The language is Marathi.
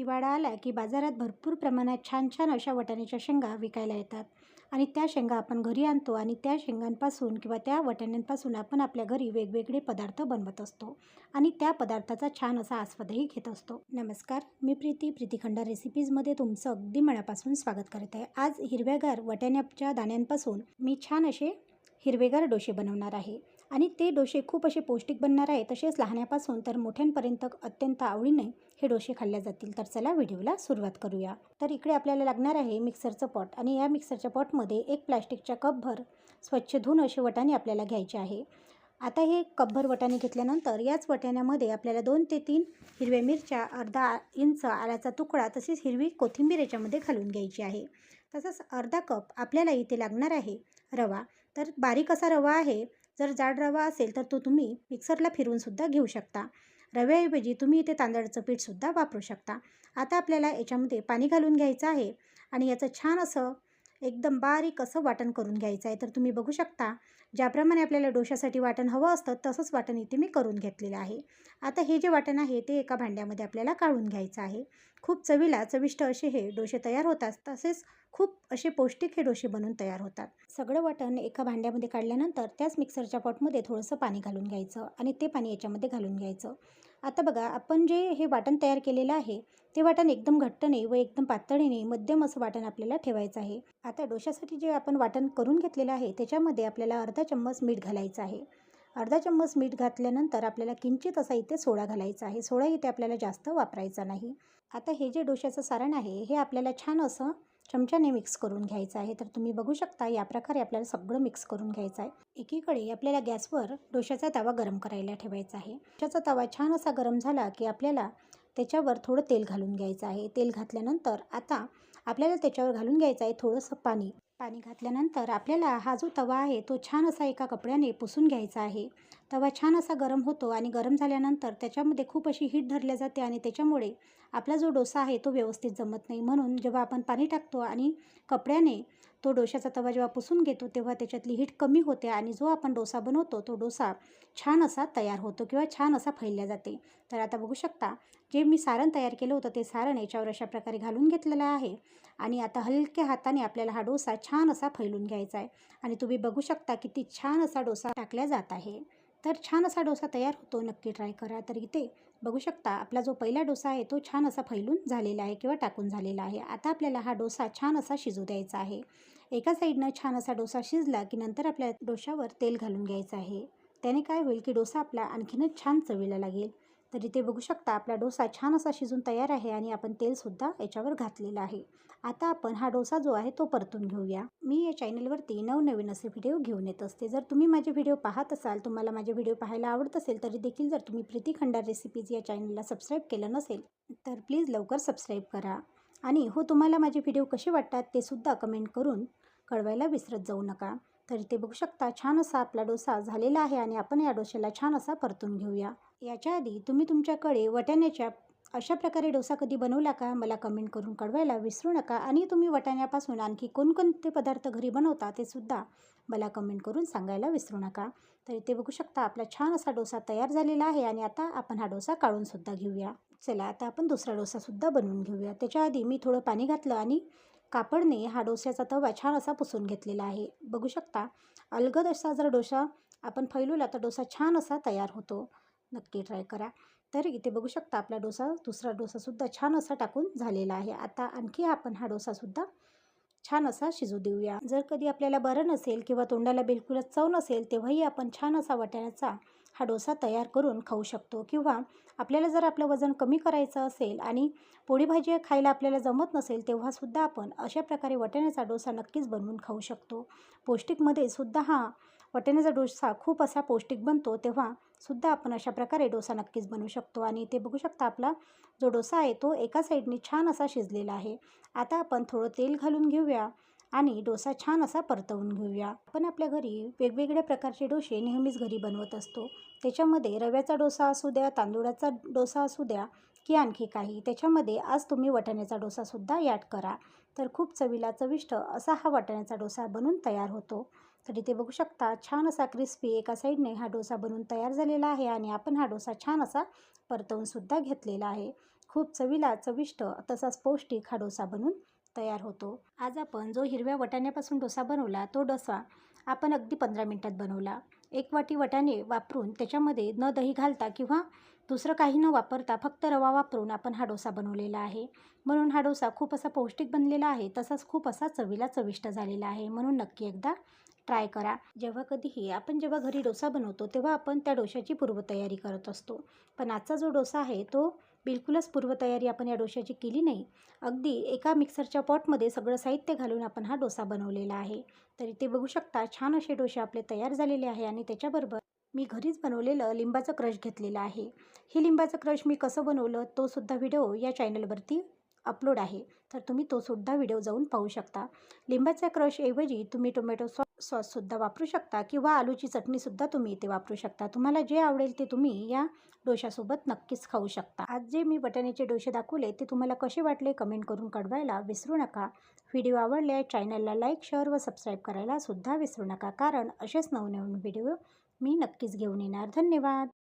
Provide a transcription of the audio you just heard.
हिवाळा आला की बाजारात भरपूर प्रमाणात छान छान अशा वाटाण्याच्या शेंगा विकायला येतात. आणि त्या शेंगा आपण घरी आणतो आणि त्या शेंगांपासून किंवा त्या वाटाण्यांपासून आपण आपल्या घरी वेगवेगळे पदार्थ बनवत असतो. आणि त्या पदार्थाचा छान असा आस्वादही घेत असतो. नमस्कार मी प्रीती प्रीतीखंडा रेसिपीजमध्ये तुमचं अगदी मनापासून स्वागत करत आहे. आज हिरव्यागार वाटाण्याच्या दाण्यांपासून मी छान असे हिरवेगार डोसे बनवणार आहे. आणि ते डोसे खूप असे पौष्टिक बनणार आहे तसेच लहान्यापासून तर मोठ्यांपर्यंत अत्यंत आवडीने हे डोसे खाल्ले जातील. तर चला व्हिडिओला सुरुवात करूया. तर इकडे आपल्याला लागणार आहे मिक्सरचं पॉट आणि या मिक्सरच्या पॉटमध्ये एक प्लॅस्टिकच्या कपभर स्वच्छ धुवून असे वटाणे आपल्याला घ्यायचे आहे. आता हे कपभर वटाणे घेतल्यानंतर याच वटाण्यामध्ये आपल्याला दोन ते तीन हिरव्या मिरच्या अर्धा इंच आल्याचा तुकडा तसेच हिरवी कोथिंबीर याच्यामध्ये घालून घ्यायची आहे. तसंच अर्धा कप आपल्याला इथे लागणार आहे रवा. तर बारीक असा रवा आहे जर जाड रवा असेल तर तो तुम्ही मिक्सरला फिरवूनसुद्धा घेऊ शकता. रव्याऐवजी तुम्ही इथे तांदळाचं पीठसुद्धा वापरू शकता. आता आपल्याला याच्यामध्ये पाणी घालून घ्यायचं आहे आणि याचं छान असं एकदम बारीक असं वाटण करून घ्यायचं आहे. तर तुम्ही बघू शकता ज्याप्रमाणे आपल्याला डोशासाठी वाटण हवं असतं तसंच वाटण इथे मी करून घेतलेलं आहे. आता हे जे वाटण आहे ते एका भांड्यामध्ये आपल्याला काढून घ्यायचं आहे. खूप चवीला चविष्ट असे हे डोसे तयार होतात. तसेच खूप असे पौष्टिक हे डोसे बनून तयार होतात. सगळं वाटण एका भांड्यामध्ये काढल्यानंतर त्याच मिक्सरच्या पॉटमध्ये थोडंसं पाणी घालून घ्यायचं आणि ते पाणी याच्यामध्ये घालून घ्यायचं. आता बघा आपण जे हे वाटण तयार केलेलं आहे ते वाटण एकदम घट्ट नाही व एकदम पातळीने मध्यम असं वाटण आपल्याला ठेवायचं आहे. आता डोशासाठी जे आपण वाटण करून घेतलेलं आहे त्याच्यामध्ये आपल्याला अर्धा चम्मच मीठ घालायचं आहे. अर्धा चम्मच मीठ घातल्यानंतर आपल्याला किंचित असा इथे सोडा घालायचा आहे. सोडा इथे आपल्याला जास्त वापरायचा नाही. आता हे जे डोशाचं सारण आहे हे आपल्याला छान असं चमच्याने मिक्स करून घ्यायचं आहे. तर तुम्ही बघू शकता या प्रकारे आपल्याला सगळं मिक्स करून घ्यायचं आहे. एकीकडे आपल्याला गॅसवर डोशाचा तवा गरम करायला ठेवायचा आहे. डोशाचा तवा छान असा गरम झाला की आपल्याला त्याच्यावर थोडं तेल घालून घ्यायचं आहे. तेल घातल्यानंतर आता आपल्याला त्याच्यावर घालून घ्यायचं आहे थोडंसं पाणी. पाणी घातल्यानंतर आपल्याला हा जो तवा आहे तो छान असा एका कपड्याने पुसून घ्यायचा आहे. तवा छान असा गरम होतो आणि गरम झाल्यानंतर त्याच्यामध्ये खूप अशी हीट धरल्या जाते आणि त्याच्यामुळे आपला जो डोसा आहे तो व्यवस्थित जमत नाही. म्हणून जेव्हा आपण पाणी टाकतो आणि कपड्याने तो डोशाचा तवा जेव्हा पुसून घेतो तेव्हा त्याच्यातली हीट कमी होते आणि जो आपण डोसा बनवतो तो डोसा छान असा तयार होतो किंवा छान असा फैलल्या जाते. तर आता बघू शकता जे मी सारण तयार केलं होतं ते सारण याच्यावर अशा प्रकारे घालून घेतलेलं आहे. आणि आता हलक्या हाताने आपल्याला हा डोसा छान असा फैलून घ्यायचा आहे. आणि तुम्ही बघू शकता किती छान असा डोसा टाकला जात आहे. तर छान असा डोसा तयार होतो. नक्की ट्राय करा. तर इथे बघू शकता आपला जो पहिला डोसा आहे तो छान असा फैलून झालेला आहे किंवा टाकून झालेला आहे. आता आपल्याला हा डोसा छान असा शिजू द्यायचा आहे. एका साईडनं छान असा डोसा शिजला की नंतर आपल्या डोशावर तेल घालून घ्यायचं आहे. त्याने काय होईल की डोसा आपला आणखीनच छान चवीला लागेल. तर इथे बघू शकता आपला डोसा छान असा शिजून तयार आहे आणि आपण तेलसुद्धा याच्यावर घातलेलं आहे. आता आपण हा डोसा जो आहे तो परतून घेऊया. मी या चॅनलवरती नवनवीन असे व्हिडिओ घेऊन येत असते. जर तुम्ही माझे व्हिडिओ पाहत असाल तुम्हाला माझे व्हिडिओ पाहायला आवडत असेल तरी देखील जर तुम्ही प्रीती खंडार रेसिपीज या चॅनलला सबस्क्राईब केलं नसेल तर प्लीज लवकर सबस्क्राईब करा. आणि हो तुम्हाला माझे व्हिडिओ कसे वाटतात ते सुद्धा कमेंट करून कळवायला विसरत जाऊ नका. तर इथे बघू शकता छान असा आपला डोसा झालेला आहे आणि आपण या डोश्याला छान असा परतून घेऊया. याच्या आधी तुम्ही तुमच्याकडे वटाण्याच्या अशा प्रकारे डोसा कधी बनवला का? मला कमेंट करून कळवायला विसरू नका आणि तुम्ही वटाण्यापासून आणखी कोणकोणते पदार्थ घरी बनवता ते सुद्धा मला कमेंट करून सांगायला विसरू नका. तर इथे बघू शकता आपला छान असा डोसा तयार झालेला आहे आणि आता आपण हा डोसा काढूनसुद्धा घेऊया. चला आता आपण दुसरा डोसासुद्धा बनवून घेऊया. त्याच्या आधी मी थोडं पाणी घातलं आणि कापडने हा डोस्याचा तवा छान असा पुसून घेतलेला आहे. बघू शकता अलगद असा जर डोसा आपण फैलवला तर डोसा छान असा तयार होतो. नक्की ट्राय करा. तर इथे बघू शकता आपला डोसा दुसरा डोसासुद्धा छान असा टाकून झालेला आहे. आता आणखी आपण हा डोसासुद्धा छान असा शिजू देऊया. जर कधी आपल्याला बरं नसेल किंवा तोंडाला बिलकुलच चव नसेल तेव्हाही आपण छान असा वाटाण्याचा हा डोसा तयार करून खाऊ शकतो किंवा आपल्याला जर आपलं वजन कमी करायचं असेल आणि पोळी भाजी खायला आपल्याला जमत नसेल तेव्हासुद्धा आपण अशा प्रकारे वटाण्याचा डोसा नक्कीच बनवून खाऊ शकतो. पौष्टिकमध्ये सुद्धा हा वटाण्याचा डोसा खूप असा पौष्टिक बनतो तेव्हा सुद्धा आपण अशा प्रकारे डोसा नक्कीच बनवू शकतो. आणि ते बघू शकता आपला जो डोसा आहे तो एका साईडने छान असा शिजलेला आहे. आता आपण थोडं तेल घालून घेऊया. आणि डोसा छान असा परतवून घेऊया. आपण आपल्या घरी वेगवेगळ्या प्रकारचे डोसे नेहमीच घरी बनवत असतो. त्याच्यामध्ये रव्याचा डोसा असू द्या तांदूळाचा डोसा असू द्या की आणखी काही. त्याच्यामध्ये आज तुम्ही वाटाण्याचा डोसासुद्धा ॲड करा. तर खूप चवीला चविष्ट असा हा वाटाण्याचा डोसा बनून तयार होतो. तर इथे बघू शकता छान असा क्रिस्पी एका साईडने हा डोसा बनवून तयार झालेला आहे आणि आपण हा डोसा छान असा परतवूनसुद्धा घेतलेला आहे. खूप चवीला चविष्ट तसाच पौष्टिक हा डोसा बनून तयार होतो. आज आपण जो हिरव्या वटाण्यापासून डोसा बनवला तो डोसा आपण अगदी पंधरा मिनटात बनवला. एक वाटी वटाणे वापरून त्याच्यामध्ये न दही घालता किंवा दुसरं काही न वापरता फक्त रवा वापरून आपण हा डोसा बनवलेला आहे. म्हणून हा डोसा खूप असा पौष्टिक बनलेला आहे तसाच खूप असा चवीला चविष्ट झालेला आहे. म्हणून नक्की एकदा ट्राय करा. जेव्हा कधीही आपण जेव्हा घरी डोसा बनवतो तेव्हा आपण त्या डोशाची पूर्वतयारी करत असतो. पण आजचा जो डोसा आहे तो बिलकुलच पूर्वतयारी आपण या डोशाची केली नाही. अगदी एका मिक्सरच्या पॉटमध्ये सगळं साहित्य घालून आपण हा डोसा बनवलेला आहे. तर इथे बघू शकता छान असे डोसे आपले तयार झालेले आहे आणि त्याच्याबरोबर मी घरीच बनवलेलं लिंबाचं क्रश घेतलेलं आहे. हे लिंबाचं क्रश मी कसं बनवलं तो सुद्धा व्हिडिओ या चॅनलवरती अपलोड आहे तर तुम्ही तोसुद्धा व्हिडिओ जाऊन पाहू शकता. लिंबाच्या क्रशऐवजी तुम्ही टोमॅटो सॉ सॉससुद्धा वापरू शकता किंवा आलूची चटणीसुद्धा तुम्ही इथे वापरू शकता. तुम्हाला जे आवडेल ते तुम्ही या डोशासोबत नक्कीच खाऊ शकता. आज जे मी बटाण्याचे डोसे दाखवले ते तुम्हाला कसे वाटले कमेंट करून कळवायला विसरू नका. व्हिडिओ आवडले चॅनलला लाईक शेअर व सबस्क्राईब करायला सुद्धा विसरू नका. कारण असेच नवनवीन व्हिडिओ मी नक्कीच घेऊन येणार. धन्यवाद!